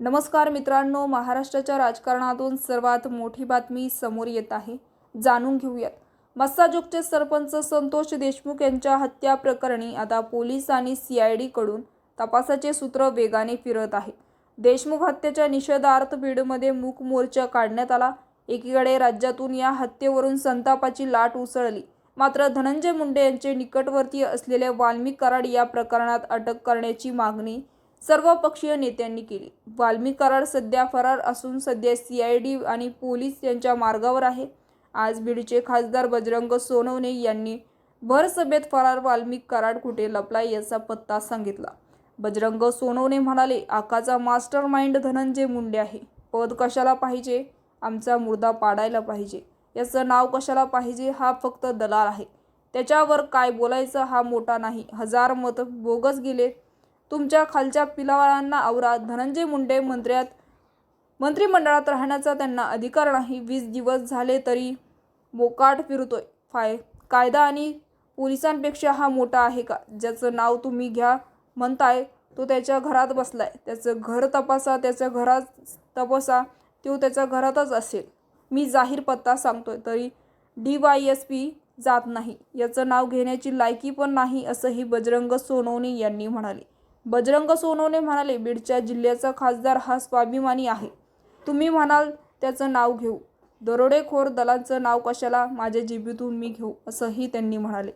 नमस्कार मित्रांनो महाराष्ट्राच्या राजकारणातून सर्वात मोठी बातमी समोर येत आहे. जाणून घेऊयात. मस्साजोगचे सरपंच संतोष देशमुख यांच्या हत्या प्रकरणी आता पोलीस आणि सी आय डीकडून तपासाचे सूत्र वेगाने फिरत आहे. देशमुख हत्येच्या निषेधार्थ बीडमध्ये मूक मोर्चा काढण्यात आला. एकीकडे राज्यातून या हत्येवरून संतापाची लाट उसळली. मात्र धनंजय मुंडे यांचे निकटवर्तीय असलेले वाल्मिक कराड या प्रकरणात अटक करण्याची मागणी सर्व पक्षीय नेत्यांनी केली. वाल्मी कराड सध्या फरार असून सध्या सीआयडी आणि पोलीस यांच्या मार्गावर आहे. आज बीडचे खासदार बजरंग सोनवणे यांनी भर सभेत फरार वाल्मिक कराड कुठे लपलाय याचा पत्ता सांगितला. बजरंग सोनवणे म्हणाले आकाचा मास्टर माइंड धनंजय मुंडे आहे. पद कशाला पाहिजे? आमचा मुर्दा पाडायला पाहिजे. याचं नाव कशाला पाहिजे हा फक्त दलाल आहे. त्याच्यावर काय बोलायचं हा मोठा नाही. हजार मत बोगस गेले. तुमच्या खालच्या पिलावाळांना आवरा. धनंजय मुंडे मंत्र्यात मंत्रिमंडळात राहण्याचा त्यांना अधिकार नाही. वीस दिवस झाले तरी मोकाट फिरतोय. फाय कायदा आणि पोलिसांपेक्षा हा मोठा आहे का? ज्याचं नाव तुम्ही घ्या म्हणताय तो त्याच्या घरात बसलाय. त्याचं घर तपासा त्याच्या घरात तपासा तो त्याच्या घरातच असेल. मी जाहीर पत्ता सांगतोय तरी डी वाय एस पी जात नाही. याचं नाव घेण्याची लायकी पण नाही असंही बजरंग सोनवणे यांनी म्हणाले. बजरंग सोनवणे म्हणाले बीडच्या जिल्ह्याचा खासदार हा स्वाभिमानी आहे. तुम्ही म्हणाल त्याचं नाव घेऊ. दरोडेखोर दलांचं नाव कशाला? माझ्या जिबीतून मी घेऊ असंही त्यांनी म्हणाले.